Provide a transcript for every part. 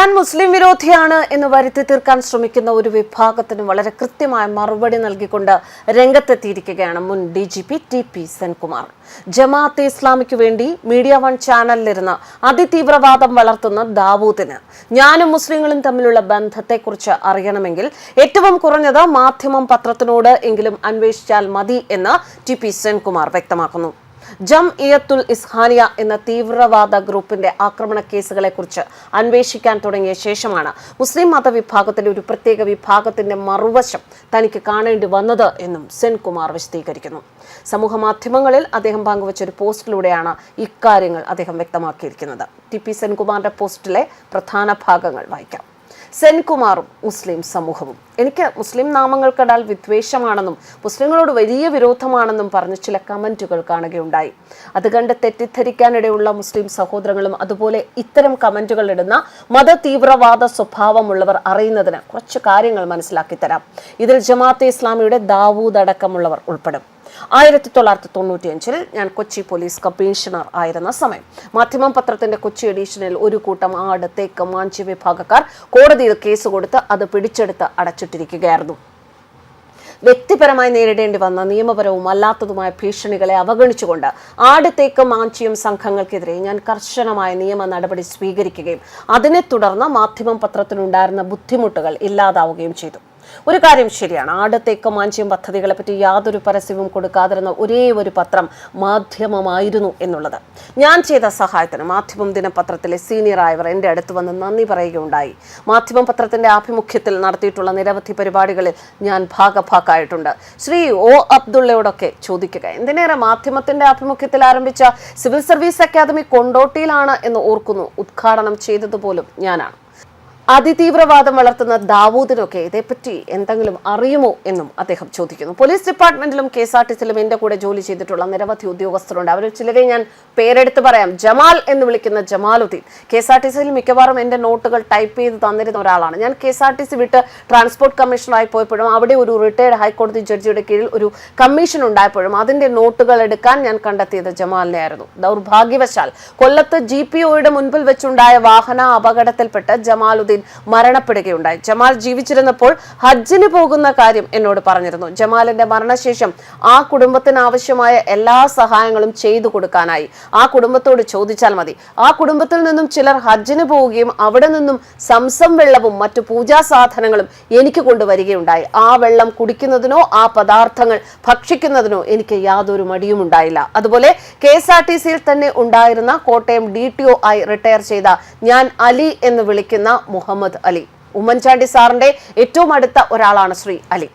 താൻ മുസ്ലിം വിരോധിയാണ് എന്ന് വരുത്തി തീർക്കാൻ ശ്രമിക്കുന്ന ഒരു വിഭാഗത്തിന് വളരെ കൃത്യമായ മറുപടി നൽകിക്കൊണ്ട് രംഗത്തെത്തിയിരിക്കുകയാണ് മുൻ D G P T P Senkumar. Jamaat-e ഇസ്ലാമിക്ക് വേണ്ടി മീഡിയ വൺ ചാനലിലിരുന്ന് അതിതീവ്രവാദം വളർത്തുന്ന ദാവൂദിന് ഞാനും മുസ്ലിങ്ങളും തമ്മിലുള്ള ബന്ധത്തെക്കുറിച്ച് അറിയണമെങ്കിൽ ഏറ്റവും കുറഞ്ഞത് മാധ്യമം പത്രത്തിനോട് എങ്കിലും അന്വേഷിച്ചാൽ മതി എന്ന് ടി പി സെൻകുമാർ വ്യക്തമാക്കുന്നു. ജം ഇയത്തുൽ ഇസ്ഹാനിയ എന്ന തീവ്രവാദ ഗ്രൂപ്പിന്റെ ആക്രമണ കേസുകളെക്കുറിച്ച് അന്വേഷിക്കാൻ തുടങ്ങിയ ശേഷമാണ് മുസ്ലിം മതവിഭാഗത്തിലെ ഒരു പ്രത്യേക വിഭാഗത്തിന്റെ മറുവശം തനിക്ക് കാണേണ്ടി വന്നത് എന്നും സെൻകുമാർ വിശദീകരിക്കുന്നു. സമൂഹ മാധ്യമങ്ങളിൽ അദ്ദേഹം പങ്കുവച്ച ഒരു പോസ്റ്റിലൂടെയാണ് ഇക്കാര്യങ്ങൾ അദ്ദേഹം വ്യക്തമാക്കിയിരിക്കുന്നത്. ടി പി സെൻകുമാറിന്റെ പോസ്റ്റിലെ പ്രധാന ഭാഗങ്ങൾ വായിക്കാം. സെൻകുമാറും മുസ്ലിം സമൂഹവും. എനിക്ക് മുസ്ലിം നാമങ്ങൾ നാമങ്ങൾക്കിടാൽ വിദ്വേഷമാണെന്നും മുസ്ലിങ്ങളോട് വലിയ വിരോധമാണെന്നും പറഞ്ഞ് ചില കമന്റുകൾ കാണുകയുണ്ടായി. അത് കണ്ട് തെറ്റിദ്ധരിക്കാനിടയുള്ള മുസ്ലിം സഹോദരങ്ങളും അതുപോലെ ഇത്തരം കമന്റുകൾ ഇടുന്ന മത തീവ്രവാദ സ്വഭാവമുള്ളവർ അറിയുന്നതിന് കുറച്ച് കാര്യങ്ങൾ മനസ്സിലാക്കി തരാം ഇതിൽ ജമാഅത്തെ ഇസ്ലാമിയുടെ ദാവൂദ് അടക്കമുള്ളവർ ഉൾപ്പെടും. ആയിരത്തി തൊള്ളായിരത്തി തൊണ്ണൂറ്റിയഞ്ചിൽ ഞാൻ കൊച്ചി പോലീസ് കമ്മീഷണർ ആയിരുന്ന സമയം. മാധ്യമം പത്രത്തിന്റെ കൊച്ചി എഡീഷനിൽ ഒരു കൂട്ടം ആട് തേക്ക് മാഞ്ചി വിഭാഗക്കാർ കോടതിയിൽ കേസ് കൊടുത്ത് അത് പിടിച്ചെടുത്ത് അടച്ചിട്ടിരിക്കുകയായിരുന്നു. വ്യക്തിപരമായി നേരിടേണ്ടി വന്ന നിയമപരവും അല്ലാത്തതുമായ ഭീഷണികളെ അവഗണിച്ചുകൊണ്ട് ആടത്തേക്ക് മാഞ്ചിയും സംഘങ്ങൾക്കെതിരെ ഞാൻ കർശനമായ നിയമ നടപടി സ്വീകരിക്കുകയും അതിനെ തുടർന്ന് മാധ്യമം പത്രത്തിനുണ്ടായിരുന്ന ബുദ്ധിമുട്ടുകൾ ഇല്ലാതാവുകയും ചെയ്തു. ഒരു കാര്യം ശരിയാണ്. ആടത്തേക്കും മാഞ്ചിയും പദ്ധതികളെ പറ്റി യാതൊരു പരസ്യവും കൊടുക്കാതിരുന്ന ഒരേ ഒരു പത്രം മാധ്യമമായിരുന്നു എന്നുള്ളത്. ഞാൻ ചെയ്ത സഹായത്തിന് മാധ്യമം ദിനപത്രത്തിലെ സീനിയർ ആയവർ എന്റെ അടുത്ത് വന്ന് നന്ദി പറയുകയുണ്ടായി. മാധ്യമം പത്രത്തിന്റെ ആഭിമുഖ്യത്തിൽ നടത്തിയിട്ടുള്ള നിരവധി പരിപാടികളിൽ ഞാൻ ഭാഗഭാക്കായിട്ടുണ്ട്. ശ്രീ ഒ അബ്ദുള്ളയോടൊക്കെ ചോദിക്കുക എന്തിനേറെ മാധ്യമത്തിന്റെ ആഭിമുഖ്യത്തിൽ ആരംഭിച്ച സിവിൽ സർവീസ് അക്കാദമി കൊണ്ടോട്ടിയിലാണ് എന്ന് ഓർക്കുന്നു. ഉദ്ഘാടനം ചെയ്തതുപോലും ഞാനാണ്. അതിതീവ്രവാദം വളർത്തുന്ന ദാവൂദിനൊക്കെ ഇതേപ്പറ്റി എന്തെങ്കിലും അറിയുമോ എന്നും അദ്ദേഹം ചോദിക്കുന്നു. പോലീസ് ഡിപ്പാർട്ട്മെന്റിലും കെ എസ് ആർ ടി സിയിലും എന്റെ കൂടെ ജോലി ചെയ്തിട്ടുള്ള നിരവധി ഉദ്യോഗസ്ഥരുണ്ട്. അവരിൽ ചിലരെ ഞാൻ പേരെടുത്ത് പറയാം. ജമാൽ എന്ന് വിളിക്കുന്ന Jamaluddin. K S R T സിയിൽ മിക്കവാറും എന്റെ നോട്ടുകൾ ടൈപ്പ് ചെയ്ത് തന്നിരുന്ന ഒരാളാണ്. ഞാൻ K S R T C വിട്ട് ട്രാൻസ്പോർട്ട് കമ്മീഷണറായി പോയപ്പോഴും അവിടെ ഒരു റിട്ടയർഡ് ഹൈക്കോടതി ജഡ്ജിയുടെ കീഴിൽ ഒരു കമ്മീഷൻ ഉണ്ടായപ്പോഴും അതിന്റെ നോട്ടുകൾ എടുക്കാൻ ഞാൻ കണ്ടെത്തിയത് ജമാലിനെ ആയിരുന്നു ദൗർഭാഗ്യവശാൽ കൊല്ലത്ത് ജി പി ഒയുടെ മുൻപിൽ വെച്ചുണ്ടായ വാഹന അപകടത്തിൽപ്പെട്ട് ജമാലുദ്ദീൻ മരണപ്പെടുകയുണ്ടായി. ജമാൽ ജീവിച്ചിരുന്നപ്പോൾ ഹജ്ജിന് പോകുന്ന കാര്യം എന്നോട് പറഞ്ഞിരുന്നു. ജമാലിന്റെ മരണശേഷം ആ കുടുംബത്തിന് ആവശ്യമായ എല്ലാ സഹായങ്ങളും ചെയ്തു കൊടുക്കാനായി. ആ കുടുംബത്തോട് ചോദിച്ചാൽ മതി. ആ കുടുംബത്തിൽ നിന്നും ചിലർ ഹജ്ജിന് പോവുകയും അവിടെ നിന്നും സംസം വെള്ളവും മറ്റു പൂജാ സാധനങ്ങളും എനിക്ക് കൊണ്ടുവരികയുണ്ടായി. ആ വെള്ളം കുടിക്കുന്നതിനോ ആ പദാർത്ഥങ്ങൾ ഭക്ഷിക്കുന്നതിനോ എനിക്ക് യാതൊരു മടിയും ഉണ്ടായില്ല. അതുപോലെ കെ എസ് ആർ ടി സിയിൽ തന്നെ ഉണ്ടായിരുന്ന കോട്ടയം ഡി ടി ഒ ആയി റിട്ടയർ ചെയ്ത ഞാൻ അലി എന്ന് വിളിക്കുന്ന മുഹമ്മദ് അലി. ഉമ്മൻചാണ്ടി സാറിന്റെ ഏറ്റവും അടുത്ത ഒരാളാണ് ശ്രീ അലി.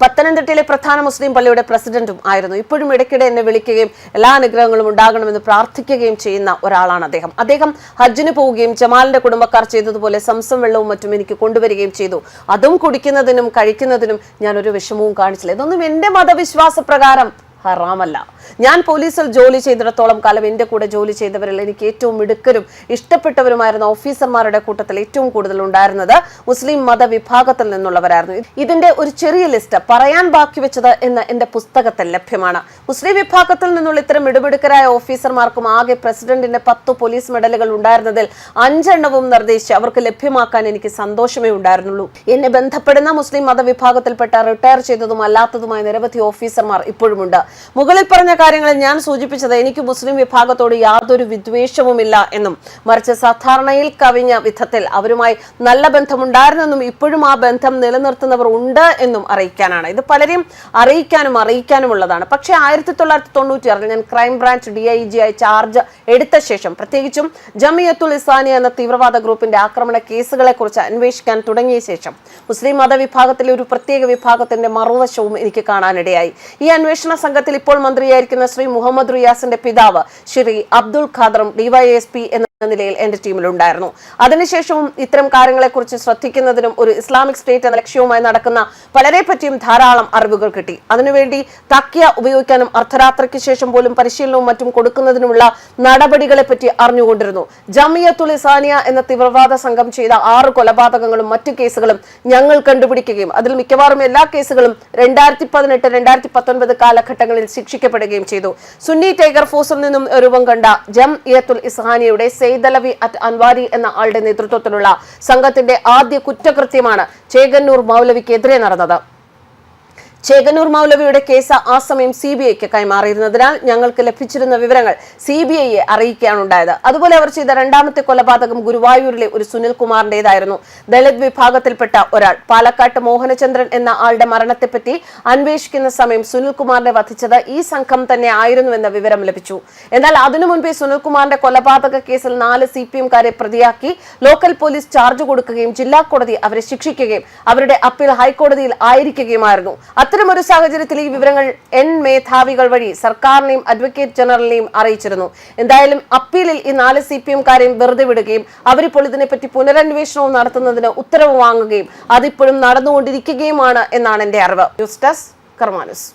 പത്തനംതിട്ടയിലെ പ്രധാന മുസ്ലിം പള്ളിയുടെ പ്രസിഡന്റും ആയിരുന്നു. ഇപ്പോഴും ഇടയ്ക്കിടെ എന്നെ വിളിക്കുകയും എല്ലാ അനുഗ്രഹങ്ങളും ഉണ്ടാകണമെന്ന് പ്രാർത്ഥിക്കുകയും ചെയ്യുന്ന ഒരാളാണ് അദ്ദേഹം. അദ്ദേഹം ഹജ്ജിന് പോവുകയും ജമാലിന്റെ കുടുംബക്കാർ ചെയ്തതുപോലെ സംസം വെള്ളവും മറ്റും എനിക്ക് കൊണ്ടുവരികയും ചെയ്തു. അതും കുടിക്കുന്നതിനും കഴിക്കുന്നതിനും ഞാൻ ഒരു വിഷമവും കാണിച്ചില്ല. ഇതൊന്നും എന്റെ മതവിശ്വാസ പ്രകാരം ഹറാമല്ല. ഞാൻ പോലീസിൽ ജോലി ചെയ്തിടത്തോളം കാലം എന്റെ കൂടെ ജോലി ചെയ്തവരിൽ എനിക്ക് ഏറ്റവും മിടുക്കരും ഇഷ്ടപ്പെട്ടവരുമായിരുന്ന ഓഫീസർമാരുടെ കൂട്ടത്തിൽ ഏറ്റവും കൂടുതൽ ഉണ്ടായിരുന്നത് മുസ്ലിം മതവിഭാഗത്തിൽ നിന്നുള്ളവരായിരുന്നു. ഇതിന്റെ ഒരു ചെറിയ ലിസ്റ്റ് പറയാൻ ബാക്കി വെച്ചത് എന്ന് എന്റെ പുസ്തകത്തിൽ ലഭ്യമാണ്. മുസ്ലിം വിഭാഗത്തിൽ നിന്നുള്ള ഇത്തരം മിടുമിടുക്കരായ ഓഫീസർമാർക്കും ആകെ പ്രസിഡന്റിന്റെ പത്ത് പോലീസ് മെഡലുകൾ ഉണ്ടായിരുന്നതിൽ അഞ്ചെണ്ണവും നിർദ്ദേശിച്ച് അവർക്ക് ലഭ്യമാക്കാൻ എനിക്ക് സന്തോഷമേ ഉണ്ടായിരുന്നുള്ളൂ. എന്നെ ബന്ധപ്പെടുന്ന മുസ്ലിം മതവിഭാഗത്തിൽപ്പെട്ട റിട്ടയർ ചെയ്തതും അല്ലാത്തതുമായ നിരവധി ഓഫീസർമാർ ഇപ്പോഴുമുണ്ട്. മുകളിൽ പറഞ്ഞ കാര്യങ്ങളിൽ ഞാൻ സൂചിപ്പിച്ചത് എനിക്ക് മുസ്ലിം വിഭാഗത്തോട് യാതൊരു വിദ്വേഷവുമില്ല എന്നും മറിച്ച് സാധാരണയിൽ കവിഞ്ഞ വിധത്തിൽ അവരുമായി നല്ല ബന്ധമുണ്ടായിരുന്നെന്നും ഇപ്പോഴും ആ ബന്ധം നിലനിർത്തുന്നവർ ഉണ്ട് എന്നും അറിയിക്കാനാണ്. ഇത് പലരെയും അറിയിക്കാനും അറിയിക്കാനുമുള്ളതാണ് പക്ഷേ ആയിരത്തി തൊള്ളായിരത്തി തൊണ്ണൂറ്റി ആറിൽ ഞാൻ crime branch D I G ആയി ചാർജ് എടുത്ത ശേഷം പ്രത്യേകിച്ചും ജമിയത്തുൽ ഇസാനി എന്ന തീവ്രവാദ ഗ്രൂപ്പിന്റെ ആക്രമണ കേസുകളെ കുറിച്ച് അന്വേഷിക്കാൻ തുടങ്ങിയ ശേഷം മുസ്ലിം മതവിഭാഗത്തിലെ ഒരു പ്രത്യേക വിഭാഗത്തിന്റെ മറുവശവും എനിക്ക് കാണാനിടയായി. ഈ അന്വേഷണ സംഘത്തിൽ ഇപ്പോൾ മന്ത്രിയായിരിക്കുന്ന ശ്രീ മുഹമ്മദ് റിയാസിന്റെ പിതാവ് ശ്രീ അബ്ദുൾ ഖാദറും ഡിവൈഎസ്പി എന്ന നിലയിൽ എന്റെ ടീമിലുണ്ടായിരുന്നു. അതിനുശേഷവും ഇത്തരം കാര്യങ്ങളെക്കുറിച്ച് ശ്രദ്ധിക്കുന്നതിനും ഒരു ഇസ്ലാമിക് സ്റ്റേറ്റ് എന്ന ലക്ഷ്യവുമായി നടക്കുന്ന പലരെ പറ്റിയും ധാരാളം അറിവുകൾ കിട്ടി. അതിനുവേണ്ടി തക്കിയ ഉപയോഗിക്കാനും അർദ്ധരാത്രിക്ക് ശേഷം പോലും പരിശീലനവും മറ്റും കൊടുക്കുന്നതിനുമുള്ള നടപടികളെ പറ്റി അറിഞ്ഞുകൊണ്ടിരുന്നു. ജമിയത്തുൽ ഇസാനിയ എന്ന തീവ്രവാദ സംഘം ചെയ്ത ആറ് കൊലപാതകങ്ങളും മറ്റു കേസുകളും ഞങ്ങൾ കണ്ടുപിടിക്കുകയും അതിൽ മിക്കവാറും എല്ലാ കേസുകളും രണ്ടായിരത്തി പതിനെട്ട് രണ്ടായിരത്തി പത്തൊൻപത് കാലഘട്ടങ്ങളിൽ ശിക്ഷിക്കപ്പെടുകയും ചെയ്തു. സുന്നി ടൈഗർ ഫോഴ്സിൽ നിന്നും രൂപം കണ്ട ജം ഇയത്തുൽ ഇസ്ഹാനിയുടെ സെയ്ദലവി അറ്റ് അൻവാരി എന്ന ആളുടെ നേതൃത്വത്തിലുള്ള സംഘത്തിന്റെ ആദ്യ കുറ്റകൃത്യമാണ് ചേകന്നൂർ മൗലവിക്കെതിരെ നടന്നത്. ചേകന്നൂർ മൗലവിയുടെ കേസ് ആ സമയം സി ബി ഐക്ക് കൈമാറിയിരുന്നതിനാൽ ഞങ്ങൾക്ക് ലഭിച്ചിരുന്ന വിവരങ്ങൾ സി ബി ഐയെ അറിയിക്കുകയാണുണ്ടായത് അതുപോലെ അവർ ചെയ്ത രണ്ടാമത്തെ കൊലപാതകം ഗുരുവായൂരിലെ ഒരു സുനിൽ കുമാറിന്റേതായിരുന്നു ദളിത് വിഭാഗത്തിൽപ്പെട്ട ഒരാൾ പാലക്കാട്ട് മോഹനചന്ദ്രൻ എന്ന ആളുടെ മരണത്തെപ്പറ്റി അന്വേഷിക്കുന്ന സമയം സുനിൽകുമാറിനെ വധിച്ചത് ഈ സംഘം തന്നെ ആയിരുന്നുവെന്ന വിവരം ലഭിച്ചു. എന്നാൽ അതിനു മുൻപേ സുനിൽകുമാറിന്റെ കൊലപാതക കേസിൽ നാല് സി പി എംകാരെ പ്രതിയാക്കി ലോക്കൽ പോലീസ് ചാർജ് കൊടുക്കുകയും ജില്ലാ കോടതി അവരെ ശിക്ഷിക്കുകയും അവരുടെ അപ്പീൽ ഹൈക്കോടതിയിൽ ആയിരിക്കുകയുമായിരുന്നു. അത്തരമൊരു സാഹചര്യത്തിൽ ഈ വിവരങ്ങൾ എൻ മേധാവികൾ വഴി സർക്കാരിനെയും അഡ്വക്കേറ്റ് ജനറലിനെയും അറിയിച്ചിരുന്നു. എന്തായാലും അപ്പീലിൽ ഈ നാല് സി പി എംകാരെയും വെറുതെ വിടുകയും അവരിപ്പോൾ ഇതിനെപ്പറ്റി പുനരന്വേഷണവും നടത്തുന്നതിന് ഉത്തരവ് വാങ്ങുകയും അതിപ്പോഴും നടന്നുകൊണ്ടിരിക്കുകയുമാണ് എന്നാണ് എന്റെ അറിവ്. News desk കർമാനുസ്.